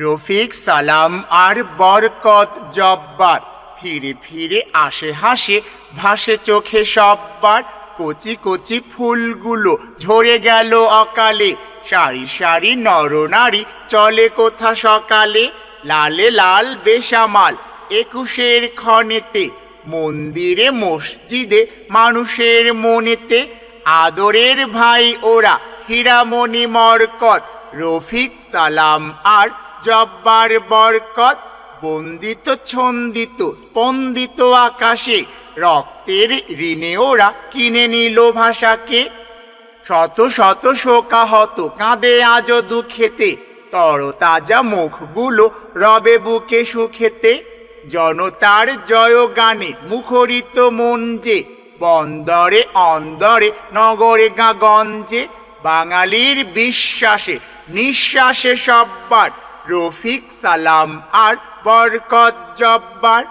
রফিক সালাম আর বরকত জব্বার। ফিরে ফিরে আসে হাসে, ভাসে চোখে সব্বার। কচি কচি ফুলগুলো ঝরে গেল অকালে। সারি সারি নরনারী চলে কোথা সকালে? লালে লাল বেসামাল একুশের ক্ষণেতে। মন্দিরে, মসজিদে, মানুষের মনেতে। আদরের ভাই ওরা, হীরামণি মরকত, রফিক সালাম আর জব্বার বরকত, বন্দিত ছন্দিত, স্পন্দিত আকাশে, রক্তের ঋণে ওরা কিনে নিল ভাষাকে। শত শত শোকাহত, কাঁদে আজও দুঃখেতে, তরতাজা মুখগুলো রবে বুকে সুখেতে। জনতার জয় গানে মুখরিত মন যে, বন্দরে অন্দরে, নগরে গাগঞ্জে বাঙালির বিশ্বাসে, নিঃশ্বাসে সব্বার রফিক সালাম আর বরকত জব্বার।